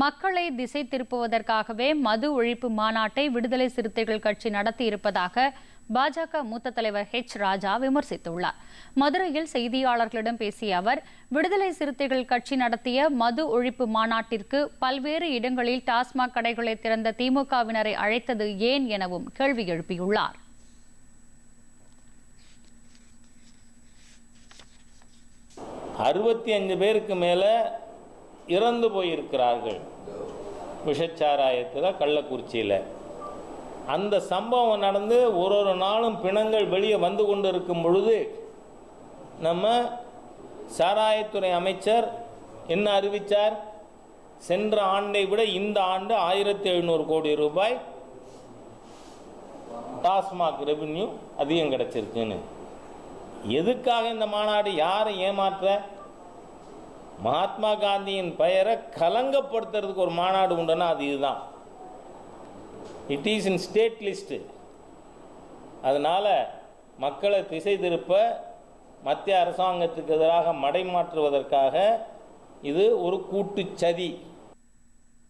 மக்களை திசை திருப்புவதற்காகவே மது ஒழிப்பு மாநாட்டை விடுதலை சிறுத்தைகள் கட்சி நடத்தியிருப்பதாக பாஜக மூத்த தலைவர் ஹெச் ராஜா விமர்சித்துள்ளார். மதுரையில் செய்தியாளர்களிடம் பேசிய அவர் விடுதலை சிறுத்தைகள் கட்சி நடத்திய மது ஒழிப்பு மாநாட்டிற்கு பல்வேறு இடங்களில் டாஸ்மாக் கடைகளை திறந்த திமுகவினரை அழைத்தது ஏன் எனவும் கேள்வி எழுப்பியுள்ளார். அறுபத்தி அஞ்சு பேருக்கு மேலே இறந்து போயிருக்கிறார்கள். விஷச்சாராயத்தில் கள்ளக்குறிச்சியில். அந்த சம்பவம் நடந்து ஒரு ஒரு நாளும் பிணங்கள் வெளியே வந்து கொண்டு இருக்கும் பொழுது நம்ம சாராயத்துறை அமைச்சர் என்ன அறிவித்தார் சென்ற ஆண்டை விட இந்த ஆண்டு ஆயிரத்தி எழுநூறு கோடி ரூபாய் டாஸ்மாக் ரெவென்யூ அதிகம் கிடச்சிருக்குன்னு. எதுக்காக இந்த மாநாடு யாரை ஏமாற்ற? மகாத்மா காந்தியின் பெயரை கலங்கப்படுத்துறதுக்கு ஒரு மாநாடு உண்டுன்னா அது இதுதான். It is in state list அதனால் மக்களை திசை திருப்ப மத்திய அரசாங்கத்துக்கு எதிராக மடைமாற்றுவதற்காக இது ஒரு கூட்டுச் சதி.